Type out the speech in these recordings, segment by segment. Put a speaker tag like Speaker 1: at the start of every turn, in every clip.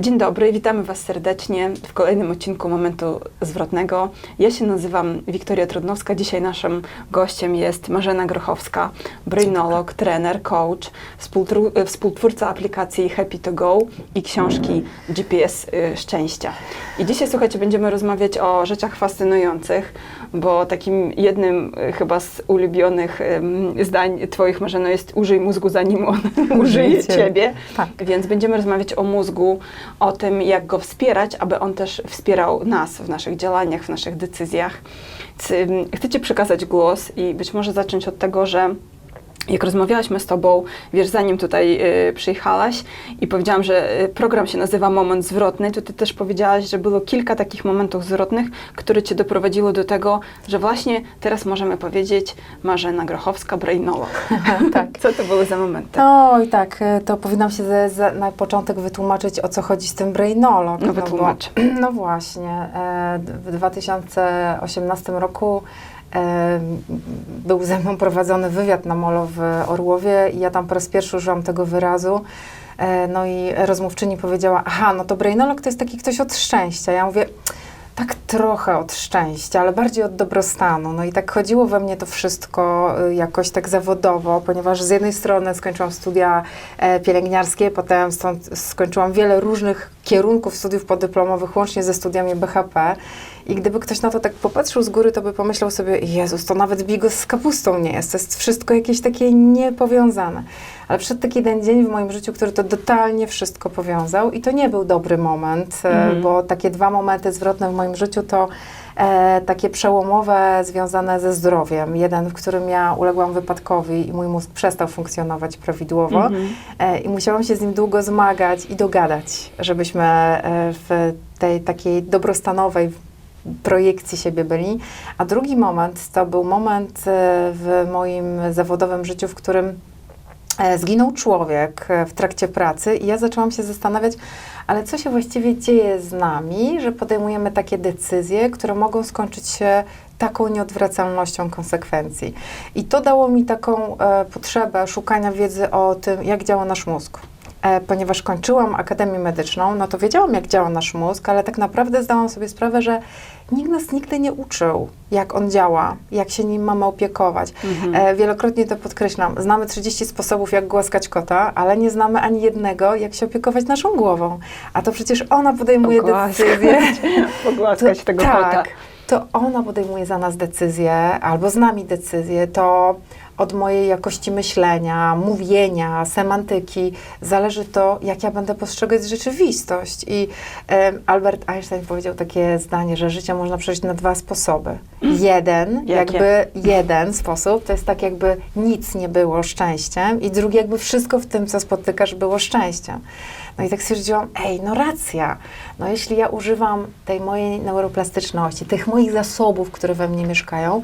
Speaker 1: Dzień dobry, witamy Was serdecznie w kolejnym odcinku Momentu Zwrotnego. Ja się nazywam Wiktoria Trudnowska. Dzisiaj naszym gościem jest Marzena Grochowska, brainolog, trener, coach, e, współtwórca aplikacji Happy to Go i książki GPS y, Szczęścia. I dzisiaj, słuchajcie, będziemy rozmawiać o rzeczach fascynujących, bo takim jednym y, chyba z ulubionych zdań Twoich, Marzeno, jest użyj mózgu, zanim on użyje
Speaker 2: Ciebie.
Speaker 1: Ciebie.
Speaker 2: Tak.
Speaker 1: Więc będziemy rozmawiać o mózgu, o tym, jak go wspierać, aby on też wspierał nas w naszych działaniach, w naszych decyzjach. Chcę Ci przekazać głos i być może zacząć od tego, że jak rozmawiałyśmy z Tobą, wiesz, zanim tutaj y, przyjechałaś i powiedziałam, że y, program się nazywa Moment Zwrotny, to Ty też powiedziałaś, że było kilka takich momentów zwrotnych, które Cię doprowadziły do tego, że właśnie teraz możemy powiedzieć Marzena Grochowska, brainolog.
Speaker 2: tak.
Speaker 1: Co to były za momenty?
Speaker 2: Oj, tak, e, to powinnam się ze, ze, na początek wytłumaczyć, o co chodzi z tym brainolog.
Speaker 1: No
Speaker 2: bo-
Speaker 1: wytłumacz.
Speaker 2: No właśnie, e, w 2018 roku był ze mną prowadzony wywiad na Molo w Orłowie i ja tam po raz pierwszy użyłam tego wyrazu. E, No i rozmówczyni powiedziała, aha, no to brainolog to jest taki ktoś od szczęścia. Ja mówię, tak trochę od szczęścia, ale bardziej od dobrostanu. No i tak chodziło we mnie to wszystko y, jakoś tak zawodowo, ponieważ z jednej strony skończyłam studia e, pielęgniarskie, potem stąd skończyłam wiele różnych kierunków studiów podyplomowych, łącznie ze studiami BHP. I gdyby ktoś na to tak popatrzył z góry, to by pomyślał sobie, Jezus, to nawet bigos z kapustą nie jest. To jest wszystko jakieś takie niepowiązane. Ale przyszedł taki jeden dzień w moim życiu, który to totalnie wszystko powiązał i to nie był dobry moment,
Speaker 1: Mhm.
Speaker 2: bo takie dwa momenty zwrotne w moim życiu to e, takie przełomowe związane ze zdrowiem. Jeden, w którym ja uległam wypadkowi i mój mózg przestał funkcjonować prawidłowo
Speaker 1: Mhm.
Speaker 2: e, i musiałam się z nim długo zmagać i dogadać, żebyśmy e, w tej takiej dobrostanowej projekcji siebie byli. A drugi moment to był moment e, w moim zawodowym życiu, w którym e, zginął człowiek e, w trakcie pracy i ja zaczęłam się zastanawiać, ale co się właściwie dzieje z nami, że podejmujemy takie decyzje, które mogą skończyć się taką nieodwracalnością konsekwencji. I to dało mi taką e, potrzebę szukania wiedzy o tym, jak działa nasz mózg. E, ponieważ kończyłam Akademię Medyczną, no to wiedziałam, jak działa nasz mózg, ale tak naprawdę zdałam sobie sprawę, że nikt nas nigdy nie uczył, jak on działa, jak się nim mamy opiekować.
Speaker 1: Mhm.
Speaker 2: E, wielokrotnie to podkreślam. Znamy 30 sposobów, jak głaskać kota, ale nie znamy ani jednego, jak się opiekować naszą głową. A to przecież ona podejmuje
Speaker 1: Pogłaskać.
Speaker 2: decyzje.
Speaker 1: Pogłaskać tego
Speaker 2: tak,
Speaker 1: kota.
Speaker 2: to ona podejmuje za nas decyzje, albo z nami decyzje, to od mojej jakości myślenia, mówienia, semantyki zależy to, jak ja będę postrzegać rzeczywistość. I Albert Einstein powiedział takie zdanie, że życie można przeżyć na dwa sposoby. Jeden,
Speaker 1: Jakie?
Speaker 2: jakby jeden sposób, to jest tak jakby nic nie było szczęściem i drugi jakby wszystko w tym, co spotykasz, było szczęściem. No i tak stwierdziłam, ej, no racja. No jeśli ja używam tej mojej neuroplastyczności, tych moich zasobów, które we mnie mieszkają,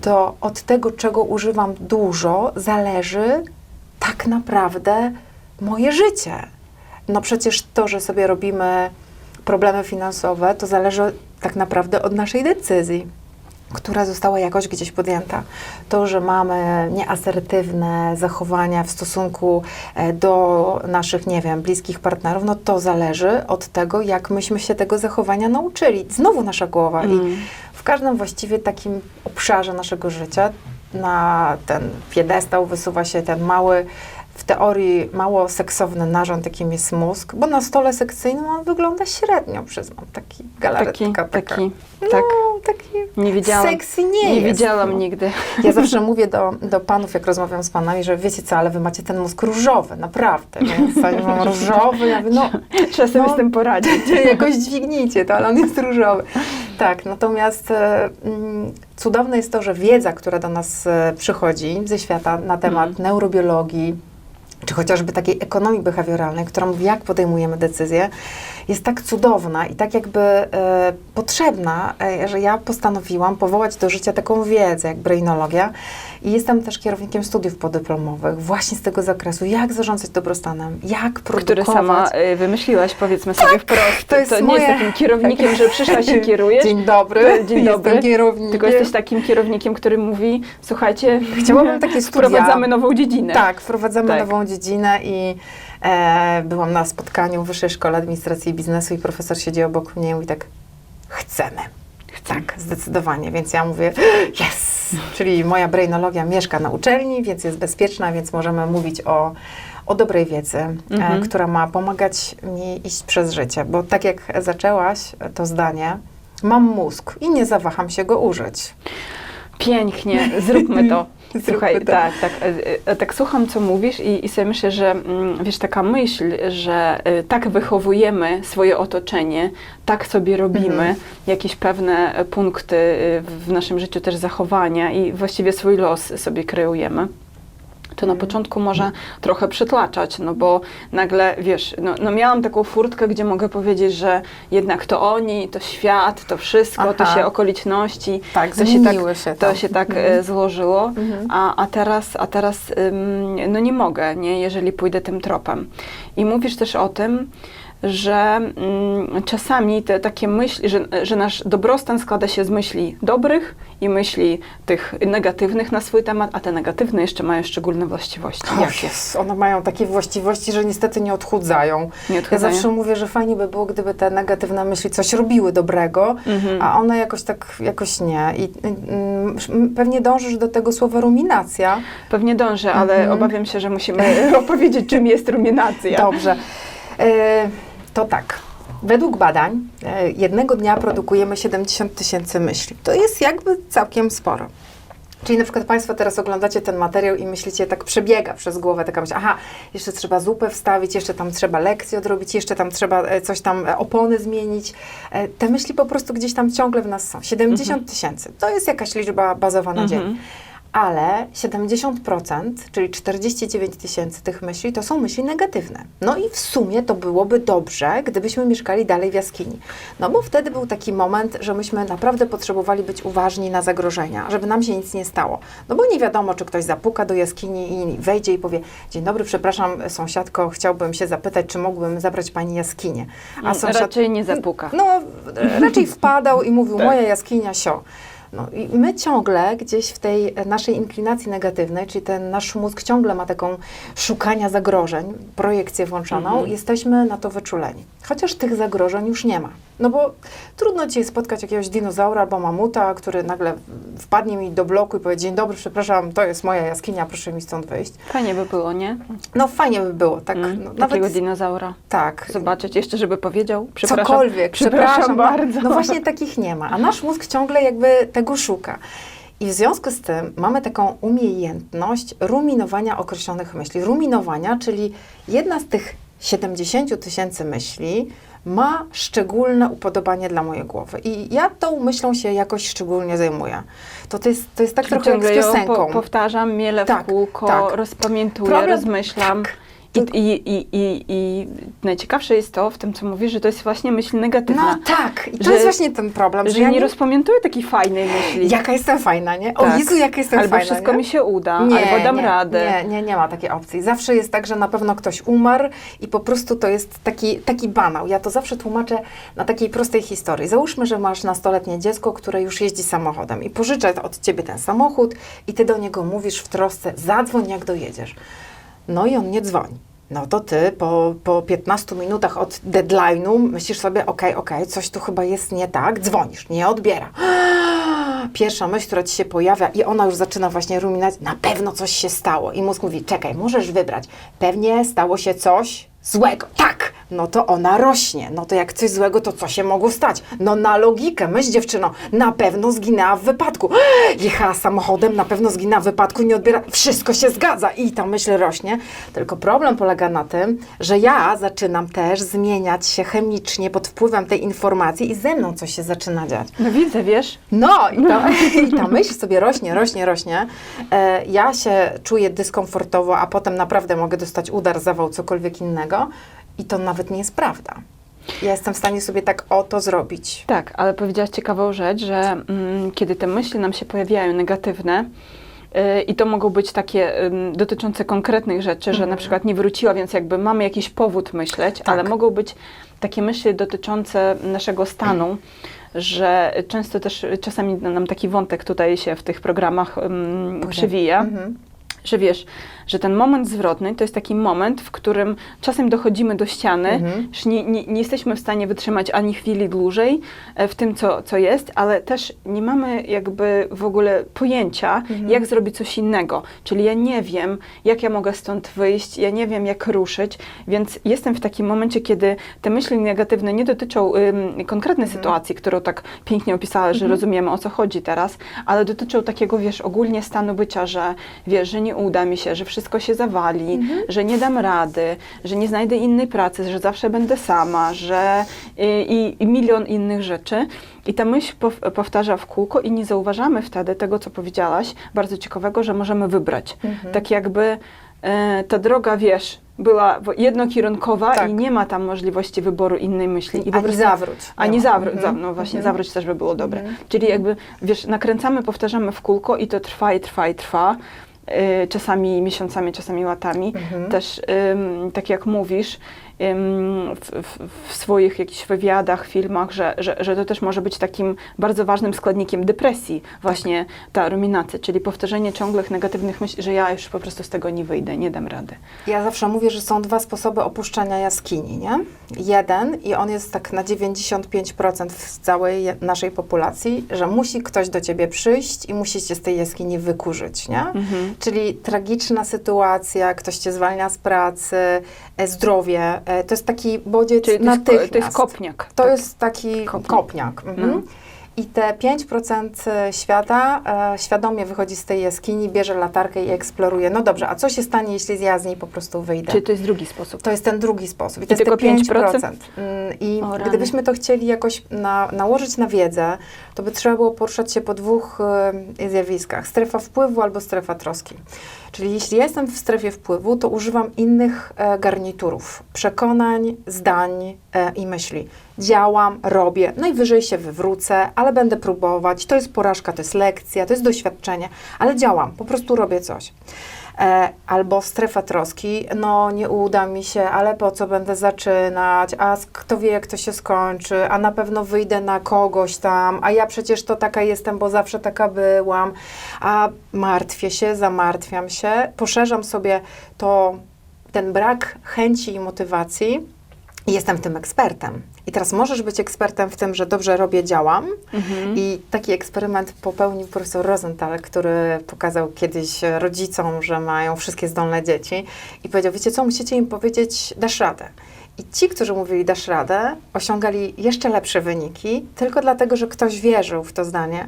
Speaker 2: to od tego, czego używam dużo, zależy tak naprawdę moje życie. No przecież to, że sobie robimy problemy finansowe, to zależy tak naprawdę od naszej decyzji która została jakoś gdzieś podjęta. To, że mamy nieasertywne zachowania w stosunku e, do naszych, nie wiem, bliskich partnerów, no to zależy od tego, jak myśmy się tego zachowania nauczyli. Znowu nasza głowa. I
Speaker 1: Mm.
Speaker 2: w każdym właściwie takim obszarze naszego życia na ten piedestał wysuwa się ten mały, w teorii mało seksowny narząd, jakim jest mózg, bo na stole sekcyjnym on wygląda średnio, przyznam, taki galaretka
Speaker 1: Taki,
Speaker 2: taka.
Speaker 1: taki,
Speaker 2: No,
Speaker 1: tak.
Speaker 2: taki
Speaker 1: Nie widziałam.
Speaker 2: Sexy nie,
Speaker 1: Nie
Speaker 2: jest.
Speaker 1: widziałam
Speaker 2: no.
Speaker 1: nigdy.
Speaker 2: Ja zawsze mówię do, do panów, jak rozmawiam z panami, że wiecie co, ale wy macie ten mózg różowy, naprawdę. Więc oni mówią różowy, ja mówię, no
Speaker 1: Trzeba sobie
Speaker 2: No.
Speaker 1: z tym poradzić.
Speaker 2: jakoś dźwignijcie to, ale on jest różowy. Tak, natomiast e, mm, cudowne jest to, że wiedza, która do nas e, przychodzi ze świata na temat
Speaker 1: Mhm.
Speaker 2: neurobiologii, czy chociażby takiej ekonomii behawioralnej, która mówi, jak podejmujemy decyzje, jest tak cudowna i tak jakby e, potrzebna, e, że ja postanowiłam powołać do życia taką wiedzę jak brainologia I jestem też kierownikiem studiów podyplomowych właśnie z tego zakresu, jak zarządzać dobrostanem, jak produkować.
Speaker 1: Który sama y, wymyśliłaś, powiedzmy sobie wprost.
Speaker 2: to jest
Speaker 1: nie
Speaker 2: moje-
Speaker 1: jest takim kierownikiem, że przyszłaś i kierujesz.
Speaker 2: Dzień dobry,
Speaker 1: Dzień dobry.
Speaker 2: kierownikiem.
Speaker 1: Tylko jesteś takim kierownikiem, który mówi, słuchajcie,
Speaker 2: Chciałabym takie studia.
Speaker 1: wprowadzamy nową dziedzinę.
Speaker 2: Tak, wprowadzamy
Speaker 1: Tak.
Speaker 2: nową dziedzinę i e, byłam na spotkaniu w Wyższej Szkole Administracji i Biznesu i profesor siedzi obok mnie i mówi tak, chcemy. Tak, zdecydowanie. Więc ja mówię, yes! Czyli moja brainologia mieszka na uczelni, więc jest bezpieczna, więc możemy mówić o, o dobrej wiedzy,
Speaker 1: Mhm.
Speaker 2: e, która ma pomagać mi iść przez życie. Bo tak jak zaczęłaś to zdanie, mam mózg i nie zawaham się go użyć.
Speaker 1: Pięknie, zróbmy to.
Speaker 2: Zróbmy
Speaker 1: Słuchaj,
Speaker 2: to.
Speaker 1: tak, tak, e, e, tak słucham, co mówisz i, i sobie myślę, że mm, wiesz, taka myśl, że e, tak wychowujemy swoje otoczenie, tak sobie robimy
Speaker 2: Mhm.
Speaker 1: jakieś pewne punkty w naszym życiu też zachowania i właściwie swój los sobie kreujemy. To na
Speaker 2: Mhm.
Speaker 1: początku może trochę przytlaczać, no bo nagle, wiesz, no, no miałam taką furtkę, gdzie mogę powiedzieć, że jednak to oni, to świat, to wszystko, to
Speaker 2: Aha.
Speaker 1: się okoliczności,
Speaker 2: Tak,
Speaker 1: to się tak,
Speaker 2: się
Speaker 1: to się tak
Speaker 2: Mhm.
Speaker 1: e, złożyło,
Speaker 2: Mhm.
Speaker 1: a, a teraz, a teraz ym, no nie mogę, nie, jeżeli pójdę tym tropem. I mówisz też o tym, że mm, czasami te takie myśli, że, że nasz dobrostan składa się z myśli dobrych i myśli tych negatywnych na swój temat, a te negatywne jeszcze mają szczególne właściwości.
Speaker 2: Och,
Speaker 1: Jakie?
Speaker 2: Jezus, one mają takie właściwości, że niestety nie odchudzają.
Speaker 1: Nie
Speaker 2: Ja
Speaker 1: odchudzają?
Speaker 2: zawsze mówię, że fajnie by było, gdyby te negatywne myśli coś robiły dobrego,
Speaker 1: Mhm.
Speaker 2: a one jakoś tak, jakoś nie. I mm, pewnie dążysz do tego słowa ruminacja.
Speaker 1: Pewnie dążę, ale
Speaker 2: Mhm.
Speaker 1: obawiam się, że musimy opowiedzieć, czym jest ruminacja.
Speaker 2: Dobrze. E, to tak. Według badań e, jednego dnia produkujemy 70 tysięcy myśli. To jest jakby całkiem sporo. Czyli na przykład Państwo teraz oglądacie ten materiał i myślicie, tak przebiega przez głowę taka myśl, aha, jeszcze trzeba zupę wstawić, jeszcze tam trzeba lekcję odrobić, jeszcze tam trzeba e, coś tam, e, opony zmienić. Te myśli po prostu gdzieś tam ciągle w nas są. 70 tysięcy, to jest jakaś liczba bazowa na dzień.
Speaker 1: Mhm.
Speaker 2: Ale 70%, czyli 49 tysięcy tych myśli, to są myśli negatywne. No i w sumie to byłoby dobrze, gdybyśmy mieszkali dalej w jaskini. No bo wtedy był taki moment, że myśmy naprawdę potrzebowali być uważni na zagrożenia, żeby nam się nic nie stało. No bo nie wiadomo, czy ktoś zapuka do jaskini i wejdzie i powie, dzień dobry, przepraszam sąsiadko, chciałbym się zapytać, czy mógłbym zabrać pani jaskinię. A sąsiad
Speaker 1: Raczej nie zapuka.
Speaker 2: no, raczej wpadał i mówił,
Speaker 1: Tak.
Speaker 2: moja jaskinia sio. No i my ciągle gdzieś w tej naszej inklinacji negatywnej, czyli ten nasz mózg ciągle ma taką szukania zagrożeń, projekcję włączoną,
Speaker 1: Mhm.
Speaker 2: jesteśmy na to wyczuleni. Chociaż tych zagrożeń już nie ma. No bo trudno ci spotkać jakiegoś dinozaura albo mamuta, który nagle wpadnie mi do bloku i powie, dzień dobry, przepraszam, to jest moja jaskinia, proszę mi stąd wyjść.
Speaker 1: Fajnie by było, nie?
Speaker 2: No fajnie by było, tak.
Speaker 1: Mm,
Speaker 2: no,
Speaker 1: takiego dinozaura.
Speaker 2: tak.
Speaker 1: Zobaczyć jeszcze, żeby powiedział. Przepraszam,
Speaker 2: Cokolwiek,
Speaker 1: przepraszam,
Speaker 2: no-
Speaker 1: bardzo.
Speaker 2: No właśnie takich nie ma, a nasz mózg ciągle jakby tego szuka. I w związku z tym mamy taką umiejętność ruminowania określonych myśli. Ruminowania, czyli jedna z tych 70 tysięcy myśli ma szczególne upodobanie dla mojej głowy. I ja tą myślą się jakoś szczególnie zajmuję. To, to, jest, to jest tak trochę jak z piosenką.
Speaker 1: po, powtarzam, miele
Speaker 2: Tak,
Speaker 1: w kółko,
Speaker 2: tak.
Speaker 1: rozpamiętuję,
Speaker 2: Problem-
Speaker 1: rozmyślam.
Speaker 2: tak.
Speaker 1: I, i, i, i, najciekawsze jest to w tym, co mówisz, że to jest właśnie myśl negatywna.
Speaker 2: No tak, i to
Speaker 1: Że-
Speaker 2: jest właśnie ten problem,
Speaker 1: że
Speaker 2: że ja
Speaker 1: nie
Speaker 2: nie...
Speaker 1: rozpamiętuję takiej fajnej myśli.
Speaker 2: Jaka jestem fajna, nie? O
Speaker 1: Tak.
Speaker 2: Jezu, jaka jestem
Speaker 1: albo
Speaker 2: fajna,
Speaker 1: wszystko
Speaker 2: nie?
Speaker 1: mi się uda,
Speaker 2: Nie,
Speaker 1: albo dam
Speaker 2: nie,
Speaker 1: radę.
Speaker 2: Nie, nie, nie ma takiej opcji. Zawsze jest tak, że na pewno ktoś umarł i po prostu to jest taki, taki banał. Ja to zawsze tłumaczę na takiej prostej historii. Załóżmy, że masz nastoletnie dziecko, które już jeździ samochodem i pożycza od ciebie ten samochód i ty do niego mówisz w trosce, zadzwoń jak dojedziesz. No i on nie dzwoni. No to ty po, po 15 minutach od deadline'u myślisz sobie, okej, okej, coś tu chyba jest nie tak, dzwonisz, nie odbiera. Pierwsza myśl, która ci się pojawia i ona już zaczyna właśnie ruminać, na pewno coś się stało. I mózg mówi, czekaj, możesz wybrać. Pewnie stało się coś złego. Tak, no to ona rośnie. No to jak coś złego, to co się mogło stać? No na logikę, myśl dziewczyno, na pewno zginęła w wypadku. Jechała samochodem, na pewno zginęła w wypadku, nie odbiera. Wszystko się zgadza i ta myśl rośnie. Tylko problem polega na tym, że ja zaczynam też zmieniać się chemicznie pod wpływem tej informacji i ze mną coś się zaczyna dziać.
Speaker 1: No widzę, wiesz,
Speaker 2: No i ta, i ta myśl sobie rośnie, rośnie, rośnie. E, ja się czuję dyskomfortowo, a potem naprawdę mogę dostać udar, zawał, cokolwiek innego. I to nawet nie jest prawda. Ja jestem w stanie sobie tak o to zrobić.
Speaker 1: Tak, ale powiedziałaś ciekawą rzecz, że mm, kiedy te myśli nam się pojawiają negatywne, Y, I to mogą być takie dotyczące konkretnych rzeczy, że na
Speaker 2: Mhm.
Speaker 1: przykład nie wróciła, więc jakby mamy jakiś powód myśleć,
Speaker 2: Tak.
Speaker 1: ale mogą być takie myśli dotyczące naszego stanu, że często też czasami nam taki wątek tutaj się w tych programach ym,
Speaker 2: Płynie.
Speaker 1: przewija,
Speaker 2: Mhm.
Speaker 1: że wiesz, że ten moment zwrotny to jest taki moment, w którym czasem dochodzimy do ściany,
Speaker 2: Mhm.
Speaker 1: że nie, nie, nie jesteśmy w stanie wytrzymać ani chwili dłużej e, w tym, co, co jest, ale też nie mamy jakby w ogóle pojęcia,
Speaker 2: Mhm.
Speaker 1: jak zrobić coś innego. Czyli ja nie wiem, jak ja mogę stąd wyjść, ja nie wiem, jak ruszyć, więc jestem w takim momencie, kiedy te myśli negatywne nie dotyczą ym, konkretnej
Speaker 2: Mhm.
Speaker 1: sytuacji, którą tak pięknie opisałeś, że
Speaker 2: Mhm.
Speaker 1: rozumiemy, o co chodzi teraz, ale dotyczą takiego, wiesz, ogólnie stanu bycia, że wiesz, że nie uda mi się, że wszystko się zawali,
Speaker 2: Mhm.
Speaker 1: że nie dam rady, że nie znajdę innej pracy, że zawsze będę sama, że i, i, i milion innych rzeczy. I ta myśl pow, powtarza w kółko i nie zauważamy wtedy tego, co powiedziałaś, bardzo ciekawego, że możemy wybrać.
Speaker 2: Mhm.
Speaker 1: Tak jakby e, ta droga, wiesz, była jednokierunkowa
Speaker 2: Tak.
Speaker 1: i nie ma tam możliwości wyboru innej myśli. I
Speaker 2: Ani
Speaker 1: prostu-
Speaker 2: zawróć.
Speaker 1: ani zawrót,
Speaker 2: Mhm.
Speaker 1: no właśnie,
Speaker 2: Mhm.
Speaker 1: zawróć też by było dobre.
Speaker 2: Mhm.
Speaker 1: Czyli jakby, wiesz, nakręcamy, powtarzamy w kółko i to trwa i trwa i trwa. Y, czasami miesiącami, czasami latami.
Speaker 2: Mhm.
Speaker 1: Też, tak jak mówisz, w, w, w swoich jakichś wywiadach, filmach, że, że, że to też może być takim bardzo ważnym składnikiem depresji, właśnie ta ruminacja, czyli powtarzanie ciągłych negatywnych myśli, że ja już po prostu z tego nie wyjdę, nie dam rady.
Speaker 2: Ja zawsze mówię, że są dwa sposoby opuszczania jaskini, nie? Jeden i on jest tak na 95% w całej naszej populacji, że musi ktoś do ciebie przyjść i musi cię z tej jaskini wykurzyć, nie?
Speaker 1: Mhm.
Speaker 2: Czyli tragiczna sytuacja, ktoś cię zwalnia z pracy, zdrowie, e, to jest taki bodziec
Speaker 1: Czyli to jest,
Speaker 2: natychmiast.
Speaker 1: to jest kopniak.
Speaker 2: To
Speaker 1: tak.
Speaker 2: jest taki
Speaker 1: Kopniak.
Speaker 2: kopniak. Mhm. I te 5% świata e, świadomie wychodzi z tej jaskini, bierze latarkę i eksploruje. No dobrze, a co się stanie, jeśli ja z niej po prostu wyjdę?
Speaker 1: Czyli to jest drugi sposób.
Speaker 2: To jest ten drugi sposób. I to
Speaker 1: I
Speaker 2: jest
Speaker 1: tylko
Speaker 2: te 5%.
Speaker 1: 5%?
Speaker 2: Mm, I
Speaker 1: O,
Speaker 2: gdybyśmy to chcieli jakoś na, nałożyć na wiedzę, to by trzeba było poruszać się po dwóch e, zjawiskach. Strefa wpływu albo strefa troski. Czyli jeśli ja jestem w strefie wpływu, to używam innych e, garniturów, przekonań, zdań e, i myśli. Działam, robię, najwyżej się wywrócę, ale będę próbować. To jest porażka, to jest lekcja, to jest doświadczenie, ale działam, po prostu robię coś. E, albo strefa troski, no nie uda mi się, ale po co będę zaczynać, a kto wie jak to się skończy, a na pewno wyjdę na kogoś tam, a ja przecież to taka jestem, bo zawsze taka byłam, a martwię się, zamartwiam się, poszerzam sobie to, ten brak chęci i motywacji jestem w tym ekspertem. I teraz możesz być ekspertem w tym, że dobrze robię, działam,
Speaker 1: Mhm.
Speaker 2: i taki eksperyment popełnił profesor Rosenthal, który pokazał kiedyś rodzicom, że mają wszystkie zdolne dzieci i powiedział, wiecie co, musicie im powiedzieć, dasz radę. I ci, którzy mówili dasz radę, osiągali jeszcze lepsze wyniki, tylko dlatego, że ktoś wierzył w to zdanie.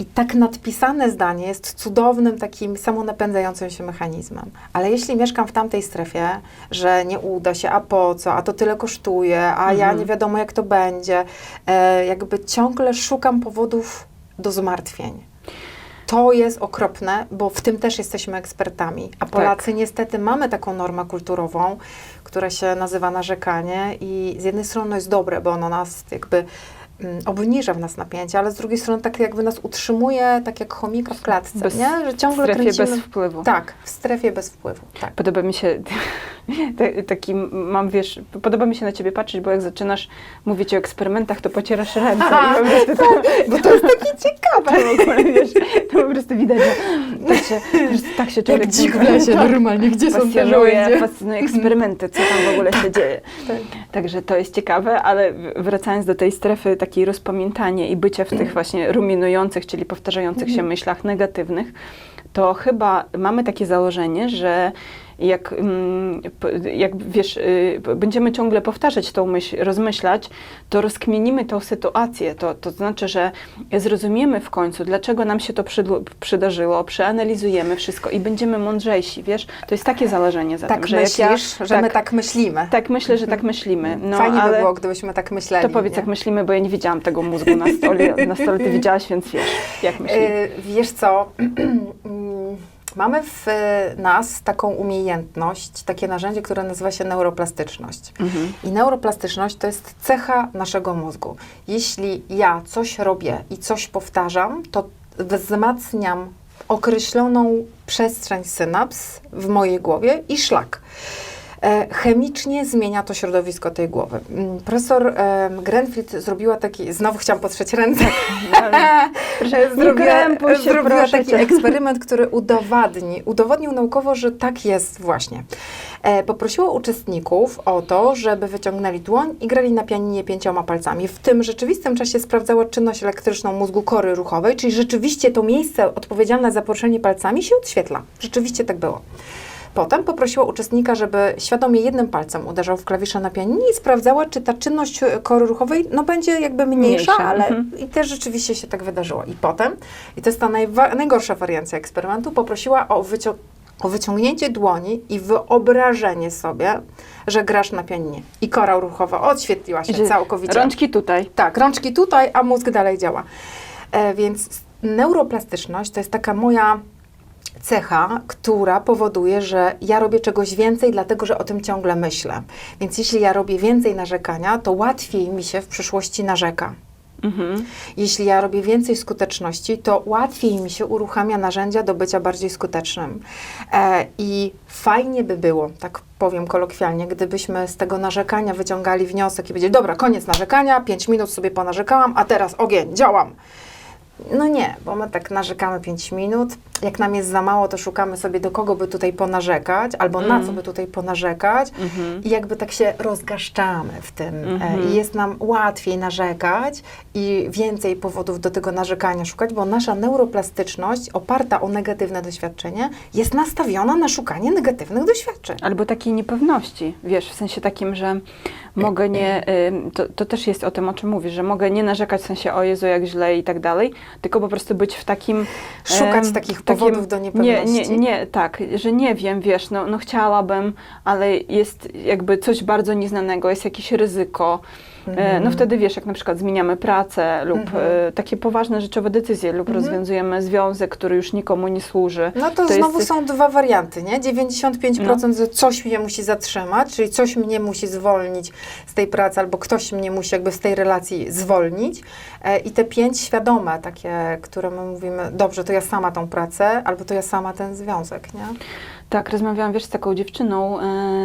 Speaker 2: I tak nadpisane zdanie jest cudownym, takim samonapędzającym się mechanizmem. Ale jeśli mieszkam w tamtej strefie, że nie uda się, a po co, a to tyle kosztuje, a ja
Speaker 1: Mhm.
Speaker 2: nie wiadomo jak to będzie, e, jakby ciągle szukam powodów do zmartwień. To jest okropne, bo w tym też jesteśmy ekspertami. A Polacy niestety mamy taką normę kulturową, która się nazywa narzekanie i z jednej strony jest dobre, bo ono nas jakby obniża w nas napięcie, ale z drugiej strony tak jakby nas utrzymuje tak jak chomika w klatce,
Speaker 1: Bez-
Speaker 2: nie? Że
Speaker 1: W
Speaker 2: ciągle
Speaker 1: strefie
Speaker 2: kręcimy...
Speaker 1: bez wpływu.
Speaker 2: Tak, w strefie bez wpływu, tak.
Speaker 1: Podoba mi się, taki mam, wiesz, podoba mi się na ciebie patrzeć, bo jak zaczynasz mówić o eksperymentach, to pocierasz ręce
Speaker 2: Aha,
Speaker 1: i po prostu to,
Speaker 2: Bo to jest takie ciekawe.
Speaker 1: w ogóle, wiesz, to po prostu widać, że tak się, prostu tak się człowiek
Speaker 2: normalnie, gdzie
Speaker 1: pasjonuje, fascynuje eksperymenty, co tam w ogóle się dzieje.
Speaker 2: Tak.
Speaker 1: Także to jest ciekawe, ale wracając do tej strefy takiej rozpamiętania i bycia w tych właśnie ruminujących, czyli powtarzających się myślach negatywnych, to chyba mamy takie założenie, że jak, mm, jak wiesz, y, będziemy ciągle powtarzać tą myśl, rozmyślać, to rozkmienimy tą sytuację. To, to znaczy, że zrozumiemy w końcu, dlaczego nam się to przydarzyło, przeanalizujemy wszystko i będziemy mądrzejsi, wiesz? To jest takie założenie za
Speaker 2: Tak
Speaker 1: tym, że
Speaker 2: myślisz,
Speaker 1: jak ja,
Speaker 2: że my tak myślimy.
Speaker 1: tak, myślę, że tak myślimy. No,
Speaker 2: Fajnie
Speaker 1: ale
Speaker 2: by było, gdybyśmy tak myśleli.
Speaker 1: to powiedz,
Speaker 2: nie?
Speaker 1: jak myślimy, bo ja nie widziałam tego mózgu na stole. Na stole ty widziałaś, więc wiesz, jak.
Speaker 2: Y, Wiesz co, mamy w nas taką umiejętność, takie narzędzie, które nazywa się neuroplastyczność.
Speaker 1: Mhm.
Speaker 2: I neuroplastyczność to jest cecha naszego mózgu. Jeśli ja coś robię i coś powtarzam, to wzmacniam określoną przestrzeń synaps w mojej głowie i szlak. E, Chemicznie zmienia to środowisko tej głowy. Mm, Profesor Grenfield zrobiła taki, znowu chciałam potrzeć ręce,
Speaker 1: Proszę, krępuj się,
Speaker 2: zrobiła taki eksperyment, który udowadni, udowodnił naukowo, że tak jest właśnie. E, poprosiła uczestników o to, żeby wyciągnęli dłoń i grali na pianinie pięcioma palcami. W tym rzeczywistym czasie sprawdzała czynność elektryczną mózgu kory ruchowej, czyli rzeczywiście to miejsce odpowiedzialne za poruszenie palcami się odświetla. Rzeczywiście tak było. Potem poprosiła uczestnika, żeby świadomie jednym palcem uderzał w klawisze na pianinie i sprawdzała, czy ta czynność kory ruchowej no, będzie jakby mniejsza,
Speaker 1: Mniejsza,
Speaker 2: ale
Speaker 1: mhm.
Speaker 2: i też rzeczywiście się tak wydarzyło. I potem, i to jest ta najgorsza wariancja eksperymentu, poprosiła o, o wyciągnięcie dłoni i wyobrażenie sobie, że grasz na pianinie. I kora ruchowa odświetliła się całkowicie.
Speaker 1: Rączki tutaj.
Speaker 2: Tak, rączki tutaj, a mózg dalej działa. E, więc neuroplastyczność to jest taka moja cecha, która powoduje, że ja robię czegoś więcej, dlatego że o tym ciągle myślę. Więc jeśli ja robię więcej narzekania, to łatwiej mi się w przyszłości narzeka.
Speaker 1: Mhm.
Speaker 2: Jeśli ja robię więcej skuteczności, to łatwiej mi się uruchamia narzędzia do bycia bardziej skutecznym. E, I fajnie by było, tak powiem kolokwialnie, gdybyśmy z tego narzekania wyciągali wniosek i powiedzieli, dobra, koniec narzekania, pięć minut sobie ponarzekałam, a teraz ogień, działam. No nie, bo my tak narzekamy 5 minut. Jak nam jest za mało, to szukamy sobie do kogo by tutaj ponarzekać, albo na
Speaker 1: Mm.
Speaker 2: co by tutaj ponarzekać.
Speaker 1: Mhm.
Speaker 2: I jakby tak się rozgaszczamy w tym. E,
Speaker 1: Mhm.
Speaker 2: I jest nam łatwiej narzekać i więcej powodów do tego narzekania szukać, bo nasza neuroplastyczność oparta o negatywne doświadczenie jest nastawiona na szukanie negatywnych doświadczeń.
Speaker 1: Albo takiej niepewności, wiesz, w sensie takim, że mogę nie, ym, to, to też jest o tym, o czym mówisz, że mogę nie narzekać w sensie, o Jezu, jak źle i tak dalej, tylko po prostu być w takim...
Speaker 2: Szukać
Speaker 1: em,
Speaker 2: takich powodów do
Speaker 1: Nie,
Speaker 2: niepewności.
Speaker 1: nie, nie, tak, że nie wiem, wiesz, no, no chciałabym, ale jest jakby coś bardzo nieznanego, jest jakieś ryzyko. E,
Speaker 2: Mhm.
Speaker 1: No wtedy wiesz, jak na przykład zmieniamy pracę lub
Speaker 2: Mhm.
Speaker 1: e, takie poważne życiowe decyzje lub
Speaker 2: Mhm.
Speaker 1: rozwiązujemy związek, który już nikomu nie służy.
Speaker 2: No to,
Speaker 1: To
Speaker 2: znowu
Speaker 1: jest-
Speaker 2: są dwa warianty, nie? 95% że coś mnie musi zatrzymać, czyli coś mnie musi zwolnić z tej pracy, albo ktoś mnie musi jakby z tej relacji zwolnić. E, I te pięć świadome, takie, które my mówimy, dobrze, to ja sama tą pracę, albo to ja sama ten związek, nie?
Speaker 1: Tak, rozmawiałam, wiesz, z taką dziewczyną, e,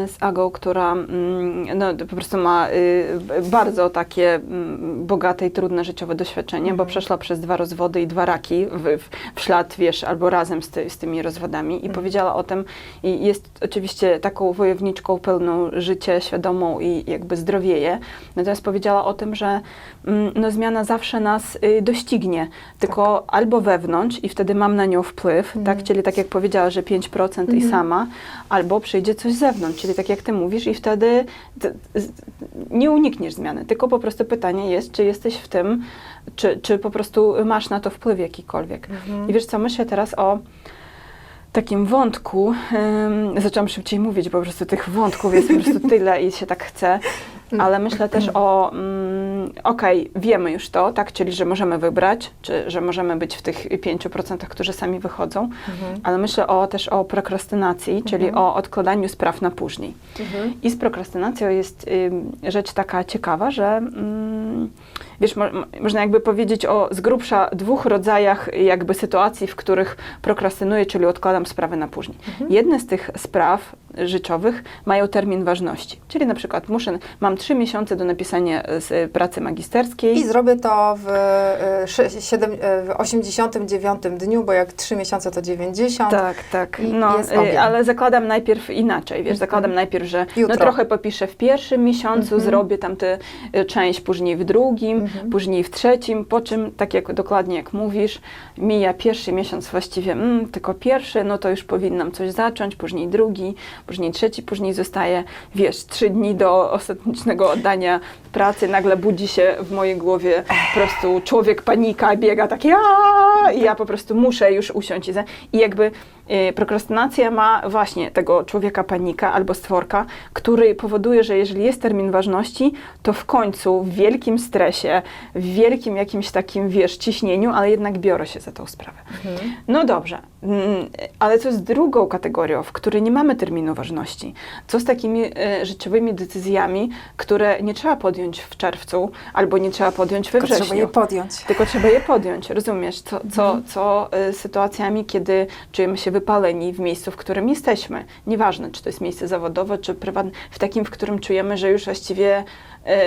Speaker 1: z Agą, która mm, no, po prostu ma y, bardzo takie mm, bogate i trudne życiowe doświadczenie, bo
Speaker 2: Mhm.
Speaker 1: przeszła przez dwa rozwody i dwa raki w, w, w ślad, wiesz, albo razem z, ty, z tymi rozwodami i
Speaker 2: Mhm.
Speaker 1: powiedziała o tym i jest oczywiście taką wojowniczką pełną życie, świadomą i jakby zdrowieje, natomiast powiedziała o tym, że mm, no, zmiana zawsze nas y, doścignie, tylko albo wewnątrz i wtedy mam na nią wpływ, tak,
Speaker 2: Mhm.
Speaker 1: czyli tak jak powiedziała, że 5% i
Speaker 2: Mhm.
Speaker 1: Sama, albo przyjdzie coś z zewnątrz, czyli tak jak ty mówisz i wtedy nie unikniesz zmiany, tylko po prostu pytanie jest, czy jesteś w tym, czy, czy po prostu masz na to wpływ jakikolwiek.
Speaker 2: Mhm.
Speaker 1: I wiesz co, myślę teraz o takim wątku, ym, zaczęłam szybciej mówić, bo po prostu tych wątków jest po prostu tyle i się tak chce, ale myślę też o, mm, okej, wiemy już to, tak, czyli że możemy wybrać, czy że możemy być w tych 5%, którzy sami wychodzą,
Speaker 2: Mhm.
Speaker 1: ale myślę o, też o prokrastynacji, czyli
Speaker 2: Mhm.
Speaker 1: o odkładaniu spraw na później.
Speaker 2: Mhm.
Speaker 1: I z prokrastynacją jest ym, rzecz taka ciekawa, że mm, wiesz, mo, mo- można jakby powiedzieć o z grubsza dwóch rodzajach jakby sytuacji, w których prokrastynuję, czyli odkładam sprawy na później.
Speaker 2: Mhm.
Speaker 1: Jedne z tych spraw życiowych mają termin ważności, czyli na przykład muszę, mam trzy miesiące do napisania e, z pracy magisterskiej.
Speaker 2: I zrobię to w, e, siedem, e, w 89 dniu, bo jak 3 miesiące to 90.
Speaker 1: Tak, tak. No, ale zakładam najpierw inaczej, wiesz,
Speaker 2: Mhm.
Speaker 1: zakładam najpierw, że no trochę popiszę w pierwszym miesiącu,
Speaker 2: Mhm.
Speaker 1: zrobię tam tę część, później w drugim,
Speaker 2: Mhm.
Speaker 1: później w trzecim, po czym, tak jak dokładnie jak mówisz, mija pierwszy miesiąc właściwie, mm, tylko pierwszy, no to już powinnam coś zacząć, później drugi, później trzeci, później zostaje, wiesz, trzy dni do ostatecznego oddania pracy, nagle budzi się w mojej głowie po prostu człowiek panika, biega taki "Aaa!" i ja po prostu muszę już usiąść i, jakby prokrastynacja ma właśnie tego człowieka panika albo stworka, który powoduje, że jeżeli jest termin ważności, to w końcu w wielkim stresie, w wielkim jakimś takim, wiesz, ciśnieniu, ale jednak biorę się za tą sprawę.
Speaker 2: Mhm.
Speaker 1: No dobrze, mm, ale co z drugą kategorią, w której nie mamy terminu ważności? Co z takimi e, życiowymi decyzjami, które nie trzeba podjąć w czerwcu albo nie trzeba podjąć we
Speaker 2: Tylko trzeba
Speaker 1: wrześniu?
Speaker 2: je podjąć.
Speaker 1: Tylko trzeba je podjąć, rozumiesz? Co, co,
Speaker 2: Mhm.
Speaker 1: co y, sytuacjami, kiedy czujemy się wypaleni w miejscu, w którym jesteśmy. Nieważne, czy to jest miejsce zawodowe, czy prywatne, w takim, w którym czujemy, że już właściwie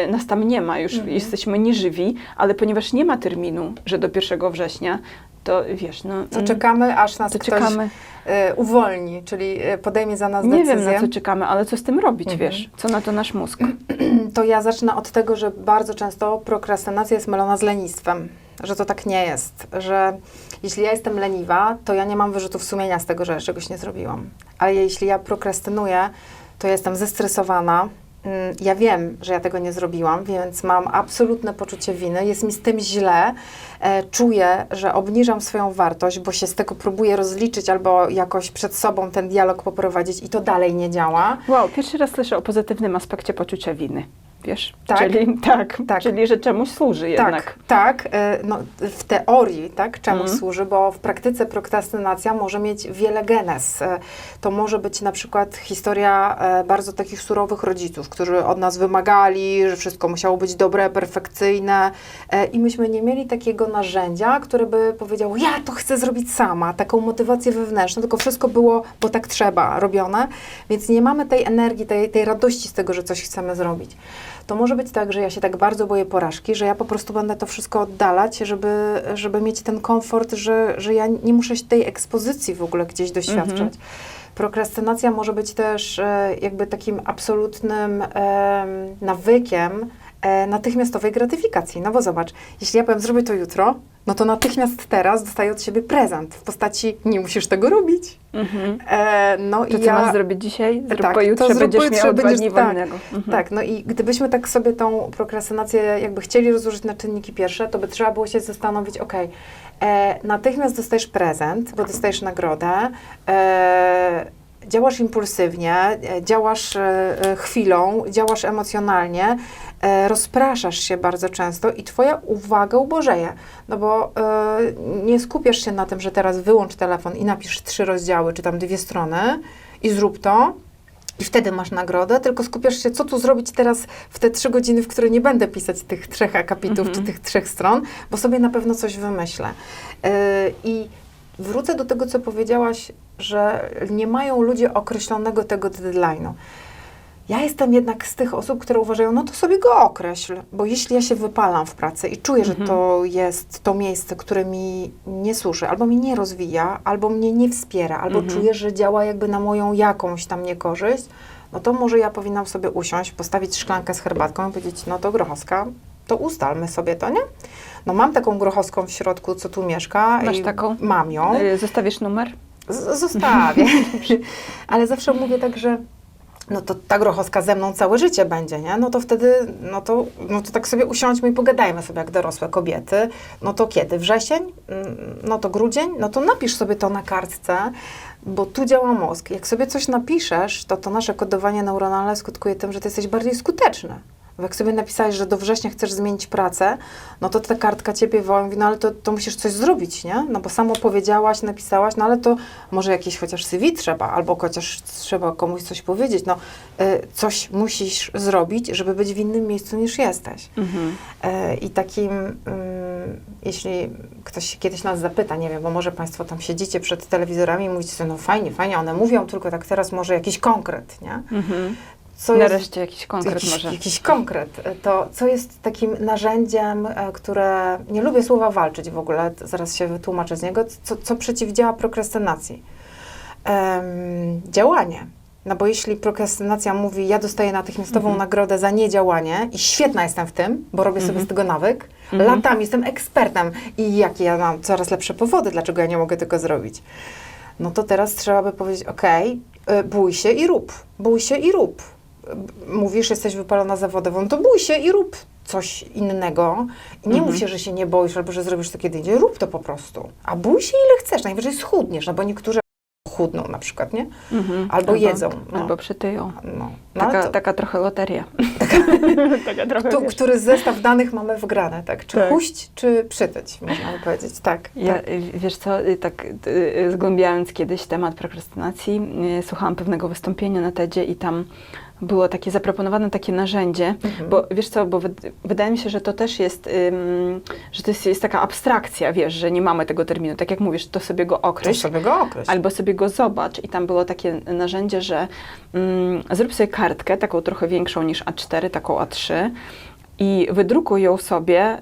Speaker 1: y, nas tam nie ma, już
Speaker 2: Mhm.
Speaker 1: jesteśmy nieżywi, ale ponieważ nie ma terminu, że do 1 września, to wiesz, no...
Speaker 2: To
Speaker 1: mm,
Speaker 2: czekamy, aż nas
Speaker 1: to
Speaker 2: ktoś
Speaker 1: czekamy.
Speaker 2: e, uwolni, czyli e, podejmie za nas
Speaker 1: Nie
Speaker 2: decyzję.
Speaker 1: wiem, na co czekamy, ale co z tym robić,
Speaker 2: Mhm.
Speaker 1: wiesz? Co na to nasz mózg?
Speaker 2: To ja zacznę od tego, że bardzo często prokrastynacja jest mylona z lenistwem. Że to tak nie jest. Że jeśli ja jestem leniwa, to ja nie mam wyrzutów sumienia z tego, że czegoś nie zrobiłam. Ale jeśli ja prokrastynuję, to jestem zestresowana. Mm, Ja wiem, że ja tego nie zrobiłam, więc mam absolutne poczucie winy, jest mi z tym źle, e, czuję, że obniżam swoją wartość, bo się z tego próbuję rozliczyć albo jakoś przed sobą ten dialog poprowadzić i to dalej nie działa.
Speaker 1: Wow, pierwszy raz słyszę o pozytywnym aspekcie poczucia winy. Wiesz?
Speaker 2: Tak?
Speaker 1: Czyli, tak,
Speaker 2: Tak.
Speaker 1: czyli że czemuś służy jednak.
Speaker 2: Tak, tak. e, No, w teorii tak, czemuś
Speaker 1: Mhm.
Speaker 2: służy, bo w praktyce prokrastynacja może mieć wiele genes. E, To może być na przykład historia e, bardzo takich surowych rodziców, którzy od nas wymagali, że wszystko musiało być dobre, perfekcyjne i myśmy nie mieli takiego narzędzia, które by powiedziało, ja to chcę zrobić sama, taką motywację wewnętrzną, tylko wszystko było, bo tak trzeba, robione, więc nie mamy tej energii, tej, tej radości z tego, że coś chcemy zrobić to może być tak, że ja się tak bardzo boję porażki, że ja po prostu będę to wszystko oddalać, żeby, żeby mieć ten komfort, że, że ja nie muszę się tej ekspozycji w ogóle gdzieś doświadczać.
Speaker 1: Mhm.
Speaker 2: Prokrastynacja może być też e, jakby takim absolutnym em, nawykiem e, natychmiastowej gratyfikacji. No bo zobacz, jeśli ja powiem, zrobię to jutro, no to natychmiast teraz dostaję od siebie prezent w postaci nie musisz tego robić.
Speaker 1: Mhm.
Speaker 2: E, no
Speaker 1: To
Speaker 2: i
Speaker 1: co
Speaker 2: ja...
Speaker 1: masz zrobić dzisiaj? Zrób
Speaker 2: Tak,
Speaker 1: pojutrze,
Speaker 2: to zrób
Speaker 1: będziesz
Speaker 2: pojutrze,
Speaker 1: miał dwa
Speaker 2: będziesz-
Speaker 1: dni
Speaker 2: tak.
Speaker 1: Mhm.
Speaker 2: Tak, no i gdybyśmy tak sobie tą prokrastynację jakby chcieli rozłożyć na czynniki pierwsze, to by trzeba było się zastanowić, ok, e, natychmiast dostajesz prezent, bo dostajesz nagrodę, e, działasz impulsywnie, e, działasz e, e, chwilą, działasz emocjonalnie, rozpraszasz się bardzo często i twoja uwaga ubożeje, no bo nie skupiasz się na tym, że teraz wyłącz telefon i napisz trzy rozdziały, czy tam dwie strony i zrób to, i wtedy masz nagrodę, tylko skupiasz się, co tu zrobić teraz w te trzy godziny, w które nie będę pisać tych trzech akapitów
Speaker 1: Mhm.
Speaker 2: czy tych trzech stron, bo sobie na pewno coś wymyślę. Yy, I wrócę do tego, co powiedziałaś, że nie mają ludzie określonego tego deadline'u. Ja jestem jednak z tych osób, które uważają, no to sobie go określ, bo jeśli ja się wypalam w pracy i czuję,
Speaker 1: Mhm.
Speaker 2: że to jest to miejsce, które mi nie służy, albo mnie nie rozwija, albo mnie nie wspiera, albo
Speaker 1: Mhm.
Speaker 2: czuję, że działa jakby na moją jakąś tam niekorzyść, no to może ja powinnam sobie usiąść, postawić szklankę z herbatką i powiedzieć, no to Grochowska, to ustalmy sobie to, nie? No mam taką Grochowską w środku, co tu mieszka.
Speaker 1: Masz
Speaker 2: i
Speaker 1: taką?
Speaker 2: Mam ją.
Speaker 1: Y, Zostawisz numer?
Speaker 2: Zostawię. Ale zawsze mówię tak, że no to ta grochowska ze mną całe życie będzie, nie? No to wtedy, no to, no to tak sobie usiądźmy i pogadajmy sobie jak dorosłe kobiety. No to kiedy? Wrzesień? Mm, No to grudzień? No to napisz sobie to na kartce, bo tu działa mózg. Jak sobie coś napiszesz, to to nasze kodowanie neuronalne skutkuje tym, że ty jesteś bardziej skuteczny. Bo jak sobie napisałeś, że do września chcesz zmienić pracę, no to ta kartka ciebie woła, mówi, no ale to, to musisz coś zrobić, nie? No bo samo powiedziałaś, napisałaś, no ale to może jakieś chociaż CV trzeba, albo chociaż trzeba komuś coś powiedzieć. No y, coś musisz zrobić, żeby być w innym miejscu niż jesteś.
Speaker 1: Mhm.
Speaker 2: E, I takim, ym, jeśli ktoś kiedyś nas zapyta, nie wiem, bo może Państwo tam siedzicie przed telewizorami i mówicie sobie, no fajnie, fajnie, one mówią, tylko tak teraz może jakiś konkret, nie?
Speaker 1: Mhm.
Speaker 2: Co jest
Speaker 1: Nareszcie jakiś konkret
Speaker 2: jakiś,
Speaker 1: może.
Speaker 2: jakiś konkret. To co jest takim narzędziem, e, które, nie lubię słowa walczyć w ogóle, zaraz się wytłumaczę z niego, co, co przeciwdziała prokrastynacji? Em, działanie. No bo jeśli prokrastynacja mówi, ja dostaję natychmiastową
Speaker 1: Mhm.
Speaker 2: nagrodę za niedziałanie i świetna jestem w tym, bo robię sobie
Speaker 1: Mhm.
Speaker 2: z tego nawyk,
Speaker 1: Mhm.
Speaker 2: latami jestem ekspertem i jakie ja mam coraz lepsze powody, dlaczego ja nie mogę tego zrobić. No to teraz trzeba by powiedzieć, okej, y, bój się i rób, bój się i rób. Mówisz, jesteś wypalona zawodowo, no to bój się i rób coś innego. I nie
Speaker 1: Mhm.
Speaker 2: mów się, że się nie boisz albo że zrobisz to kiedy indziej, rób to po prostu. A bój się ile chcesz, najwyżej schudniesz, no bo niektórzy chudną na przykład, nie?
Speaker 1: Mhm.
Speaker 2: Albo jedzą, no.
Speaker 1: Albo przytyją.
Speaker 2: No, no
Speaker 1: Taka,
Speaker 2: to,
Speaker 1: taka trochę loteria. taka trochę,
Speaker 2: tu, który zestaw danych mamy wgrane, tak? Czy
Speaker 1: Tak.
Speaker 2: chuść, czy przytyć, można by powiedzieć, tak.
Speaker 1: Ja,
Speaker 2: tak.
Speaker 1: y, wiesz co, y, tak y, zgłębiając kiedyś temat prokrastynacji, słuchałam pewnego wystąpienia na TEDzie i tam było takie zaproponowane takie narzędzie,
Speaker 2: Mhm.
Speaker 1: bo wiesz co, bo wyd- wydaje mi się, że to też jest, ym, że to jest, jest taka abstrakcja, wiesz, że nie mamy tego terminu. Tak jak mówisz, to sobie go określ,
Speaker 2: sobie go określ.
Speaker 1: albo sobie go zobacz. I tam było takie narzędzie, że mm, zrób sobie kartkę, taką trochę większą niż A4, taką A3 i wydrukuj ją sobie,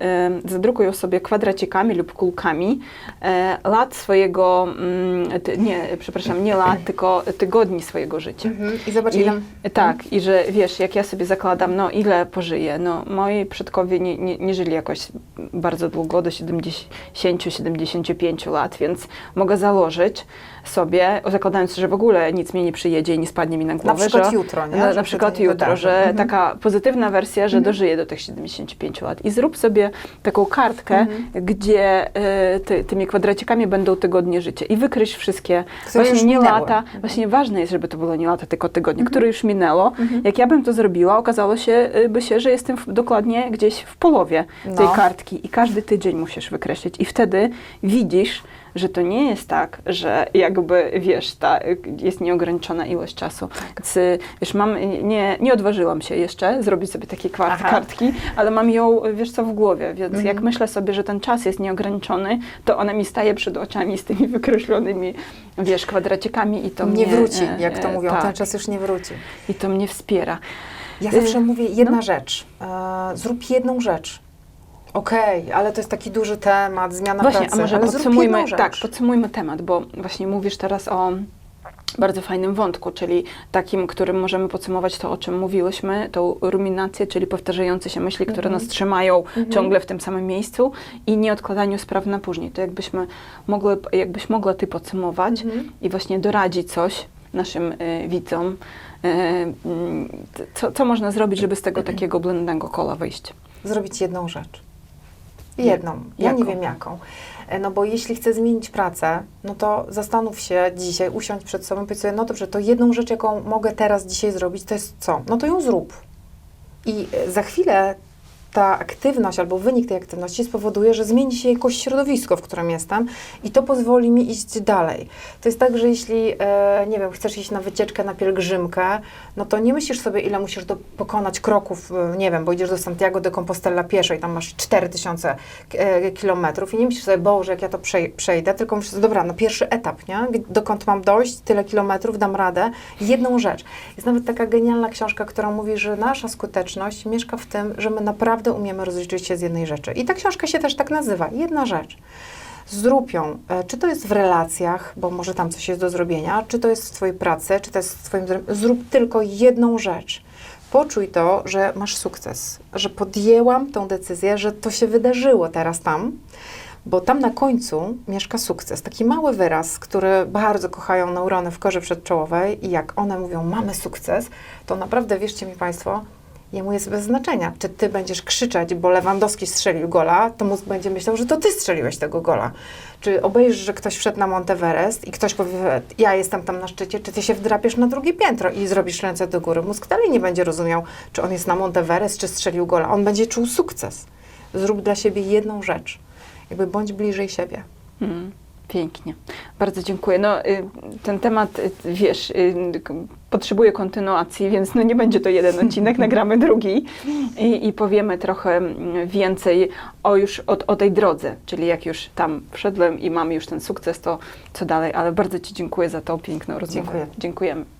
Speaker 1: y, zadrukuj ją sobie kwadracikami lub kulkami e, lat swojego, mm, nie, przepraszam, nie lat, tylko tygodni swojego życia.
Speaker 2: Mhm. I zobacz,
Speaker 1: I,
Speaker 2: ile...
Speaker 1: tak, i że wiesz, jak ja sobie zakładam, no ile pożyję, no moi przodkowie nie, nie, nie żyli jakoś bardzo długo, do 70-75 lat, więc mogę założyć sobie, zakładając, że w ogóle nic mi nie przyjedzie i nie spadnie mi na głowę.
Speaker 2: przykład
Speaker 1: że,
Speaker 2: jutro, nie?
Speaker 1: Na, na przykład jutro, że
Speaker 2: Mhm.
Speaker 1: taka pozytywna wersja, że dożyję do tych 75 lat. I zrób sobie taką kartkę,
Speaker 2: Mhm.
Speaker 1: gdzie y, ty, tymi kwadracikami będą tygodnie życia i wykryć wszystkie
Speaker 2: Które
Speaker 1: właśnie nie lata, właśnie ważne jest, żeby to było nie lata, tylko tygodnie,
Speaker 2: Mhm.
Speaker 1: które już minęło. Jak ja bym to zrobiła, okazało się, y, by się, że jestem w, dokładnie gdzieś w połowie tej
Speaker 2: No.
Speaker 1: kartki i każdy tydzień musisz wykreślić i wtedy widzisz, że to nie jest tak, że jakby, wiesz, ta y, jest nieograniczona ilość czasu.
Speaker 2: Tak.
Speaker 1: Więc, y, wiesz, mam, nie, nie odważyłam się jeszcze zrobić sobie takiej kwart, kartki, ale mam ją, y, wiesz co, w głowie, więc
Speaker 2: Mhm.
Speaker 1: jak myślę sobie, że ten czas jest nieograniczony, to ona mi staje przed oczami z tymi wykreślonymi, wiesz, kwadracikami i to
Speaker 2: nie
Speaker 1: mnie...
Speaker 2: wróci,
Speaker 1: e,
Speaker 2: jak to mówią.
Speaker 1: tak,
Speaker 2: Ten czas już nie wróci.
Speaker 1: I to mnie wspiera.
Speaker 2: Ja
Speaker 1: Y,
Speaker 2: zawsze mówię jedna
Speaker 1: no.
Speaker 2: rzecz. E, zrób jedną rzecz. Okej, ale to jest taki duży temat, zmiana
Speaker 1: Właśnie,
Speaker 2: pracy.
Speaker 1: a może
Speaker 2: ale
Speaker 1: podsumujmy, tak, podsumujmy temat, bo właśnie mówisz teraz o bardzo fajnym wątku, czyli takim, którym możemy podsumować to, o czym mówiłyśmy, tą ruminację, czyli powtarzające się myśli, które
Speaker 2: Mhm.
Speaker 1: nas trzymają
Speaker 2: Mhm.
Speaker 1: ciągle w tym samym miejscu i nie odkładaniu spraw na później. To jakbyśmy mogły, jakbyś mogła Ty podsumować
Speaker 2: Mhm.
Speaker 1: i właśnie doradzić coś naszym y, widzom, y, mm, co, co można zrobić, żeby z tego takiego błędnego kola wyjść.
Speaker 2: Zrobić jedną rzecz. Jedną. Ja nie
Speaker 1: Jaką?
Speaker 2: wiem jaką. E, No bo jeśli chcę zmienić pracę, no to zastanów się dzisiaj, usiądź przed sobą i powiedz sobie, no dobrze, to jedną rzecz, jaką mogę teraz dzisiaj zrobić, to jest co? No to ją zrób. I e, za chwilę ta aktywność albo wynik tej aktywności spowoduje, że zmieni się jakoś środowisko, w którym jestem i to pozwoli mi iść dalej. To jest tak, że jeśli, e, nie wiem, chcesz iść na wycieczkę, na pielgrzymkę, no to nie myślisz sobie, ile musisz do, pokonać kroków, e, nie wiem, bo idziesz do Santiago de Compostela pieszo i tam masz 4000 e, kilometrów i nie myślisz sobie, Boże, jak ja to przej- przejdę, tylko myślisz, dobra, no pierwszy etap, nie? Dokąd mam dojść, tyle kilometrów, dam radę. Jedną rzecz. Jest nawet taka genialna książka, która mówi, że nasza skuteczność mieszka w tym, że my naprawdę umiemy rozliczyć się z jednej rzeczy. I ta książka się też tak nazywa. Jedna rzecz. Zrób ją, e, czy to jest w relacjach, bo może tam coś jest do zrobienia, czy to jest w Twojej pracy, czy to jest w Twoim... Zrób tylko jedną rzecz. Poczuj to, że masz sukces, że podjęłam tą decyzję, że to się wydarzyło teraz tam, bo tam na końcu mieszka sukces. Taki mały wyraz, który bardzo kochają neurony w korze przedczołowej i jak one mówią, mamy sukces, to naprawdę, wierzcie mi Państwo, jemu jest bez znaczenia. Czy ty będziesz krzyczeć, bo Lewandowski strzelił gola, to mózg będzie myślał, że to ty strzeliłeś tego gola. Czy obejrzysz, że ktoś wszedł na Monteverest i ktoś powie, ja jestem tam na szczycie, czy ty się wdrapiesz na drugie piętro i zrobisz ręce do góry. Mózg dalej nie będzie rozumiał, czy on jest na Monteverest, czy strzelił gola. On będzie czuł sukces. Zrób dla siebie jedną rzecz. Jakby bądź bliżej siebie.
Speaker 1: Mm, pięknie. Bardzo dziękuję. No, y, ten temat, y, wiesz, y, potrzebuje kontynuacji, więc no nie będzie to jeden odcinek, nagramy drugi i, i powiemy trochę mm, więcej o już o, o tej drodze, czyli jak już tam wszedłem i mam już ten sukces, to co dalej, ale bardzo Ci dziękuję za tą piękną rozmowę.
Speaker 2: Dziękuję.
Speaker 1: Dziękujemy.